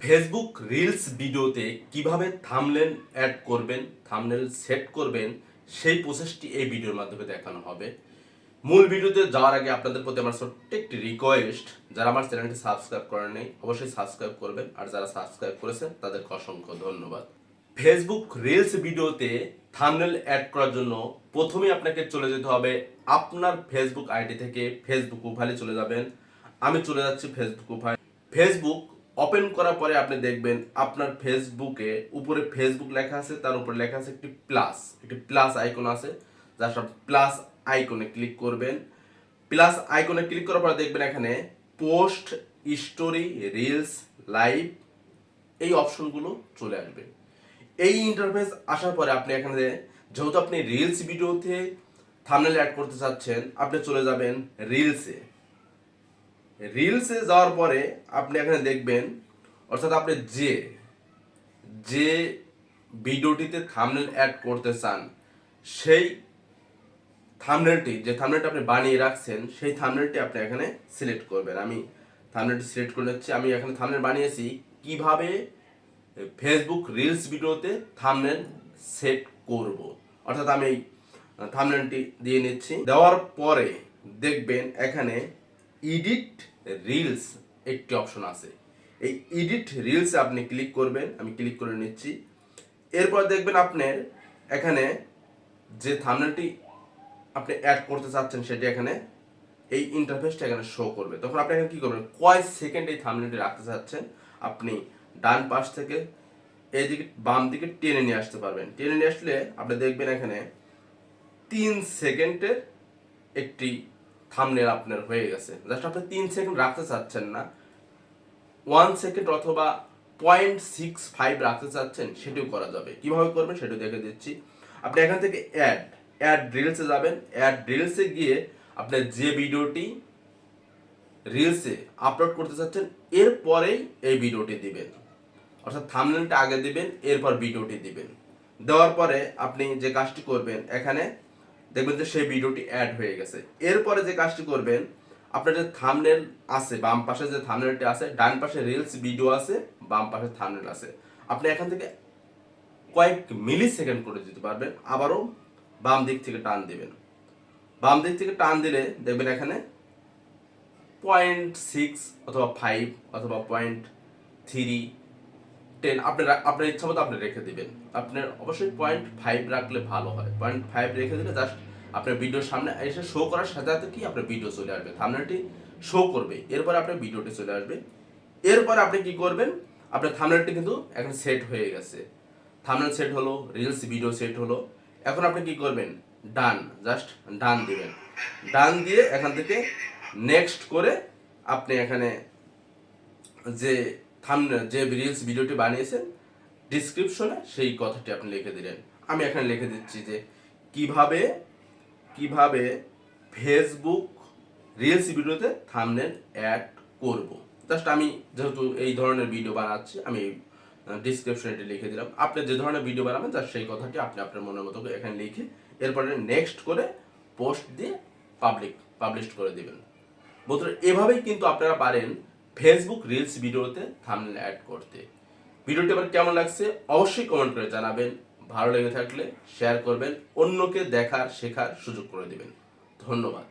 Facebook reels ভিডিওতে কীভাবে thumbnail add করবেন থামনেল সেট করবেন, সেই প্রসেসটি এই ভিডিওর মাধ্যমে দেখানো হবে। মূল ভিডিওতে যাওয়ার আগে আপনাদের প্রতি আমার ছোট্ট একটি রিকোয়েস্ট যারা আমার চ্যানেলটি সাবস্ক্রাইব করেন নেই, অবশ্যই সাবস্ক্রাইব করবেন, আর যারা সাবস্ক্রাইব করেছেন, তাদেরকে অসংখ্য ধন্যবাদ। ফেসবুক রিলস ভিডিওতে থামনেল অ্যাড করার জন্য প্রথমে আপনাকে চলে যেতে হবে আপনার ফেসবুক আইডি থেকে ফেসবুক প্রোফাইলে চলে যাবেন। আমি চলে যাচ্ছি ফেসবুক প্রোফাইল ফেসবুক ওপেন করার পরে আপনি দেখবেন আপনার ফেসবুকে উপরে ফেসবুক লেখা আছে, তার উপরে লেখা আছে একটি প্লাস একটি প্লাস আইকন আছে, যার সব প্লাস আইকনে ক্লিক করবেন। প্লাস আইকনে ক্লিক করার পরে দেখবেন এখানে পোস্ট স্টোরি রিলস লাইভ এই অপশনগুলো চলে আসবে। এই ইন্টারফেস আসার পরে আপনি এখানে যেহেতু আপনি রিলস ভিডিওতে থামনেল অ্যাড করতে চাচ্ছেন, আপনি চলে যাবেন রিলসে রিলসে যাওয়ার পরে আপনি এখানে দেখবেন, অর্থাৎ আপনি যে যে ভিডিওটিতে থামনেল অ্যাড করতে চান, সেই থামনেলটি যে থামনেলটা আপনি বানিয়ে রাখছেন, সেই থামনেলটি আপনি এখানে সিলেক্ট করবেন। আমি থামনেলটি সিলেক্ট করে নিচ্ছি। আমি এখানে থামনেল বানিয়েছি। কীভাবে? ফেসবুক রিলস ভিডিওতে থামনেল সেট করব। অর্থাৎ আমি এই থামনেলটি দিয়ে নিচ্ছি। দেওয়ার পরে দেখবেন এখানে এডিট রিলস একটি অপশন আছে। এই এডিট রিলসে আপনি ক্লিক করবেন, আমি ক্লিক করে নিচ্ছি। এরপর দেখবেন আপনার এখানে যে থামনেলটি আপনি অ্যাড করতে চাচ্ছেন সেটি এখানে এই ইন্টারফেসটা এখানে শো করবে। তখন আপনি এখানে কি করবেন? কয় সেকেন্ড এই থামনেলটি রাখতে চাচ্ছেন। আপনি ডান পাশ থেকে এদিকে বাম দিকে টেনে নিয়ে আসতে পারবেন। টেনে নিয়ে আসলে আপনি দেখবেন এখানে তিন সেকেন্ডের একটি থামনেল আপনার হয়ে গেছে। জাস্ট আপনি তিন সেকেন্ড রাখতে চাচ্ছেন না। ওয়ান সেকেন্ড অথবা পয়েন্ট সিক্স ফাইভ রাখতে চাচ্ছেন, সেটিও করা যাবে। কীভাবে করবেন সেটাও দেখে দিচ্ছি। আপনি এখান থেকে অ্যাড অ্যাড রিলসে যাবেন। অ্যাড রিলসে গিয়ে আপনার যে ভিডিওটি রিলসে আপলোড করতে চাচ্ছেন এরপরেই এই ভিডিওটি দিবেন। অর্থাৎ থামনেলটা আগে দিবেন, এরপর ভিডিওটি দিবেন। দেওয়ার পরে আপনি যে কাজটি করবেন, এখানে দেখবেন যে সেই ভিডিওটি অ্যাড হয়ে গেছে। এরপরে যে কাজটি করবেন, আপনার যে থামনেল আছে, বাম পাশে যে থামনেলটি আছে, ডান পাশে রিলস ভিডিও আছে, বাম পাশে থামনেল আছে। আপনি এখান থেকে কয়েক মিলি সেকেন্ড করে দিতে পারবেন, আবারও বাম দিক থেকে টান দিবেন। বাম দিক থেকে টান দিলে দেখবেন এখানে পয়েন্ট সিক্স অথবা ফাইভ অথবা পয়েন্ট থ্রি টেন আপনার আপনার ইচ্ছা মতো আপনি রেখে দিবেন। আপনার অবশ্যই পয়েন্ট ফাইভ রাখলে ভালো হয়। পয়েন্ট ফাইভ রেখে দিলে জাস্ট আপনার ভিডিওর সামনে এসে শো করার সাথে সাথে কি আপনার ভিডিও চলে আসবে। থামনেলটি শো করবে। এরপর আপনার ভিডিওটি চলে আসবে। এরপর আপনি কি করবেন? আপনার থামনেলটি কিন্তু এখন সেট হয়ে গেছে। থামনেল সেট হলো রিলস ভিডিও সেট হলো। এখন আপনি কি করবেন? ডান জাস্ট ডান দিবেন। ডান দিয়ে এখান থেকে নেক্সট করে আপনি এখানে যে থামনে যে রিলস ভিডিওটি বানিয়েছেন ডিসক্রিপশনে সেই কথাটি আপনি লিখে দিলেন। আমি এখানে লিখে দিচ্ছি যে, কীভাবে কীভাবে ফেসবুক রিলস ভিডিওতে থামনেল অ্যাড করব। জাস্ট আমি যেহেতু এই ধরনের ভিডিও বানাচ্ছি, আমি ডিসক্রিপশনে এটি লিখে দিলাম। আপনি যে ধরনের ভিডিও বানাবেন জাস্ট সেই কথাটি আপনি আপনার মনের মতো এখানে লিখে, এরপরে নেক্সট করে পোস্ট দিয়ে পাবলিক পাবলিশ করে দিবেন। বন্ধুরা, এভাবেই কিন্তু আপনারা পারেন ফেসবুক রিলস ভিডিওতে থামনেল অ্যাড করতে। ভিডিওটি আমার কেমন লাগছে অবশ্যই কমেন্ট করে জানাবেন। ভালো লেগে থাকলে শেয়ার করবেন। অন্যকে দেখার, শেখার সুযোগ করে দেবেন। ধন্যবাদ।